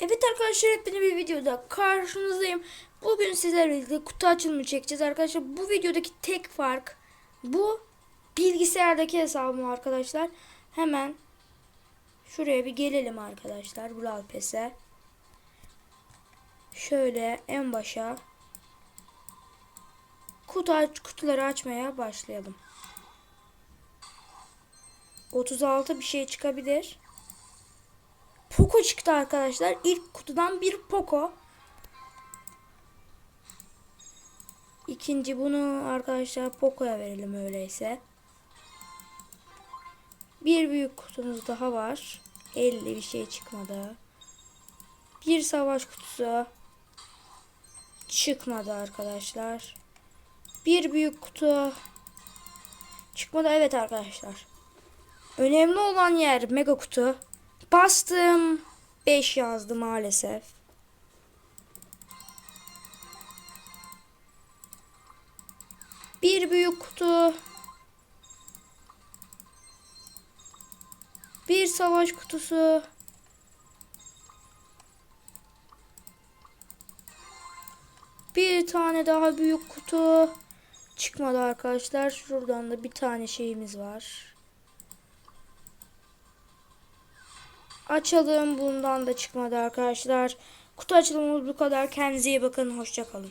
Evet arkadaşlar hepinize bir videoda karşınızdayım. Bugün sizlerle birlikte kutu açılımı çekeceğiz arkadaşlar. Bu videodaki tek fark bu bilgisayardaki hesabım arkadaşlar. Hemen şuraya bir gelelim arkadaşlar. Brawl Pass'e. Şöyle en başa kutu aç, kutuları açmaya başlayalım. 36 bir şey çıkabilir. Poco çıktı arkadaşlar. İlk kutudan bir Poco. İkinci bunu arkadaşlar Poco'ya verelim öyleyse. Bir büyük kutumuz daha var. 50 bir şey çıkmadı. Bir savaş kutusu çıkmadı arkadaşlar. Bir büyük kutu çıkmadı. Evet arkadaşlar. Önemli olan yer mega kutu. Bastım. 5 yazdı maalesef. Bir büyük kutu. Bir savaş kutusu. Bir tane daha büyük kutu. Çıkmadı arkadaşlar. Şuradan da bir tane şeyimiz var. Açalım. Bundan da çıkmadı arkadaşlar. Kutu açılımımız bu kadar. Kendinize iyi bakın. Hoşçakalın.